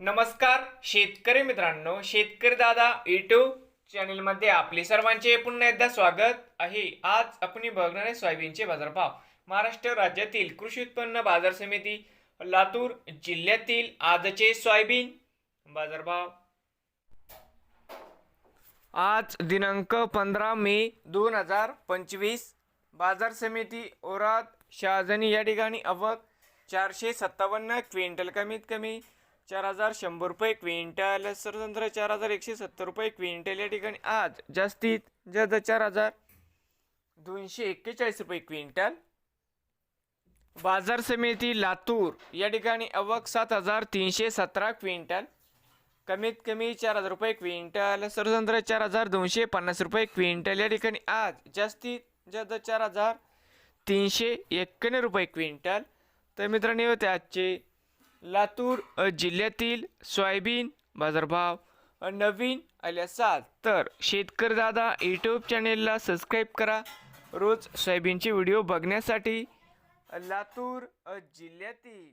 नमस्कार शेतकरी मित्रांनो शेतकरी दादा यूट्यूब चॅनलमध्ये आपले सर्वांचे पुन्हा एकदा स्वागत आहे. आज आपण बघणार आहे सोयाबीनचे बाजारभाव. महाराष्ट्र राज्यातील कृषी उत्पन्न बाजार समिती लातूर जिल्ह्यातील आजचे सोयाबीन बाजारभाव. आज दिनांक पंधरा मे दोन हजार पंचवीस बाजार समिती ओरात शहाजनी या ठिकाणी अवक चारशे सत्तावन्न क्विंटल कमीत कमी चार हजार शंभर रुपये क्विंटल. सरतंत्र चार हजार एकशे सत्तर रुपये क्विंटल या ठिकाणी. आज जास्तीत जास्त चार हजार दोनशे एक्केचाळीस रुपये क्विंटल. बाजार समिती लातूर या ठिकाणी अवक सात हजार तीनशे सतरा क्विंटल. कमीत कमी चार हजार रुपये क्विंटल. सरतंत्र चार हजार दोनशे पन्नास रुपये क्विंटल या ठिकाणी. आज जास्तीत जास्त चार हजार तीनशे एक्क्याण्णव रुपये क्विंटल. तर मित्रांनो हे आजचे लातूर अ, जिल्ह्यातील सोयाबीन बाजारभाव नवीन आले असाल तर शेतकरी दादा यूट्यूब चॅनेलला सबस्क्राईब करा. रोज सोयाबीनचे व्हिडिओ बघण्यासाठी लातूर जिल्ह्यातील